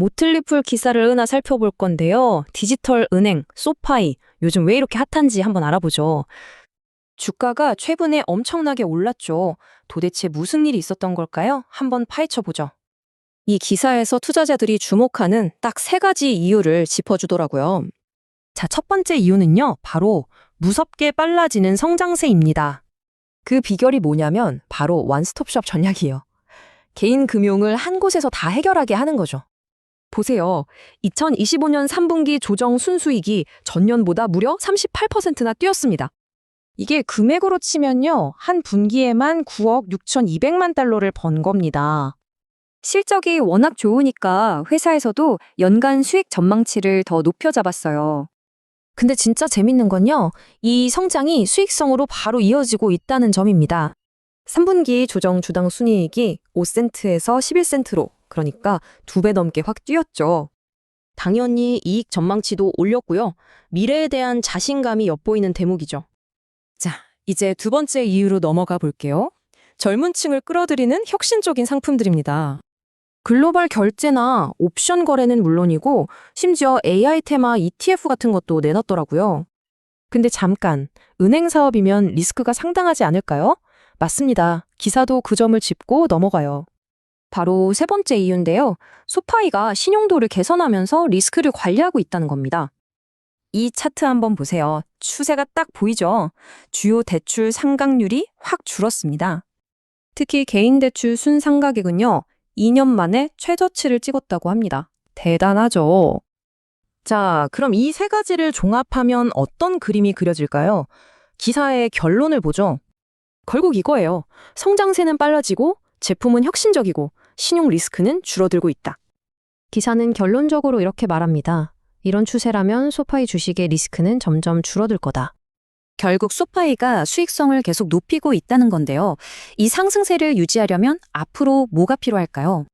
모틀리풀 기사를 하나 살펴볼 건데요. 디지털 은행, 소파이, 요즘 왜 이렇게 핫한지 한번 알아보죠. 주가가 최근에 엄청나게 올랐죠. 도대체 무슨 일이 있었던 걸까요? 한번 파헤쳐 보죠. 이 기사에서 투자자들이 주목하는 딱 세 가지 이유를 짚어주더라고요. 자, 첫 번째 이유는요, 바로 무섭게 빨라지는 성장세입니다. 그 비결이 뭐냐면 바로 원스톱숍 전략이에요. 개인 금융을 한 곳에서 다 해결하게 하는 거죠. 보세요. 2025년 3분기 조정 순수익이 전년보다 무려 38%나 뛰었습니다. 이게 금액으로 치면요. 한 분기에만 9억 6,200만 달러를 번 겁니다. 실적이 워낙 좋으니까 회사에서도 연간 수익 전망치를 더 높여 잡았어요. 근데 진짜 재밌는 건요. 이 성장이 수익성으로 바로 이어지고 있다는 점입니다. 3분기 조정 주당 순이익이 5센트에서 11센트로 그러니까 두 배 넘게 확 뛰었죠. 당연히 이익 전망치도 올렸고요. 미래에 대한 자신감이 엿보이는 대목이죠. 자, 이제 두 번째 이유로 넘어가 볼게요. 젊은 층을 끌어들이는 혁신적인 상품들입니다. 글로벌 결제나 옵션 거래는 물론이고 심지어 AI 테마 ETF 같은 것도 내놨더라고요. 근데 잠깐, 은행 사업이면 리스크가 상당하지 않을까요? 맞습니다. 기사도 그 점을 짚고 넘어가요. 바로 세 번째 이유인데요. 소파이가 신용도를 개선하면서 리스크를 관리하고 있다는 겁니다. 이 차트 한번 보세요. 추세가 딱 보이죠? 주요 대출 상각률이 확 줄었습니다. 특히 개인 대출 순상각액은요. 2년 만에 최저치를 찍었다고 합니다. 대단하죠. 자, 그럼 이 세 가지를 종합하면 어떤 그림이 그려질까요? 기사의 결론을 보죠. 결국 이거예요. 성장세는 빨라지고 제품은 혁신적이고 신용 리스크는 줄어들고 있다. 기사는 결론적으로 이렇게 말합니다. 이런 추세라면 소파이 주식의 리스크는 점점 줄어들 거다. 결국 소파이가 수익성을 계속 높이고 있다는 건데요. 이 상승세를 유지하려면 앞으로 뭐가 필요할까요?